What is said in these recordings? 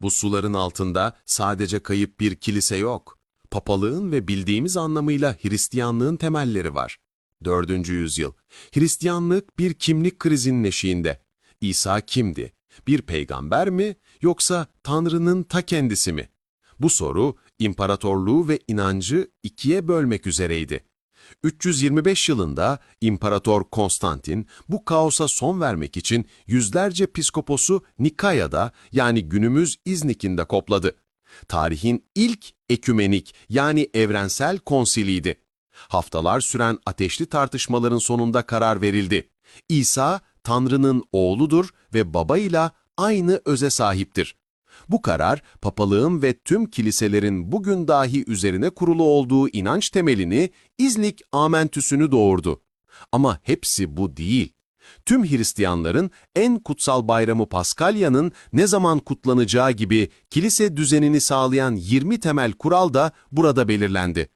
Bu suların altında sadece kayıp bir kilise yok. Papalığın ve bildiğimiz anlamıyla Hristiyanlığın temelleri var. 4. yüzyıl. Hristiyanlık bir kimlik krizinin eşiğinde. İsa kimdi? Bir peygamber mi yoksa Tanrı'nın ta kendisi mi? Bu soru imparatorluğu ve inancı ikiye bölmek üzereydi. 325 yılında İmparator Konstantin bu kaosa son vermek için yüzlerce piskoposu Nikaya'da yani günümüz İznik'inde kopladı. Tarihin ilk ekümenik yani evrensel konsiliydi. Haftalar süren ateşli tartışmaların sonunda karar verildi. İsa Tanrı'nın oğludur ve babayla aynı öze sahiptir. Bu karar, papalığın ve tüm kiliselerin bugün dahi üzerine kurulu olduğu inanç temelini, İznik amentüsünü doğurdu. Ama hepsi bu değil. Tüm Hristiyanların en kutsal bayramı Paskalya'nın ne zaman kutlanacağı gibi kilise düzenini sağlayan 20 temel kural da burada belirlendi.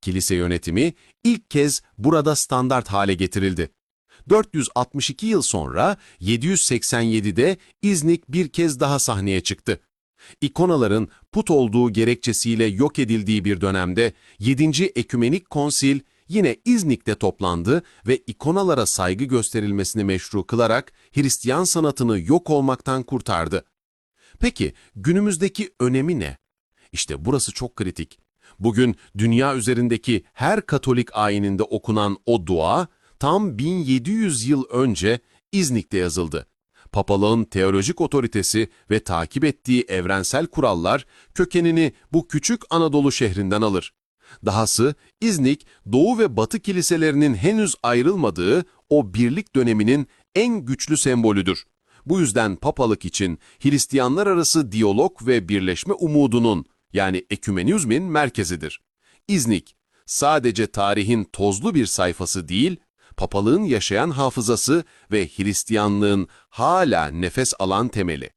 Kilise yönetimi ilk kez burada standart hale getirildi. 462 yıl sonra 787'de İznik bir kez daha sahneye çıktı. İkonaların put olduğu gerekçesiyle yok edildiği bir dönemde 7. Ekümenik Konsil yine İznik'te toplandı ve ikonalara saygı gösterilmesini meşru kılarak Hristiyan sanatını yok olmaktan kurtardı. Peki günümüzdeki önemi ne? İşte burası çok kritik. Bugün dünya üzerindeki her Katolik ayininde okunan o dua tam 1700 yıl önce İznik'te yazıldı. Papalığın teolojik otoritesi ve takip ettiği evrensel kurallar kökenini bu küçük Anadolu şehrinden alır. Dahası İznik, Doğu ve Batı kiliselerinin henüz ayrılmadığı o birlik döneminin en güçlü sembolüdür. Bu yüzden papalık için Hristiyanlar arası diyalog ve birleşme umudunun yani ekümenizmin merkezidir. İznik, sadece tarihin tozlu bir sayfası değil, papalığın yaşayan hafızası ve Hristiyanlığın hala nefes alan temeli.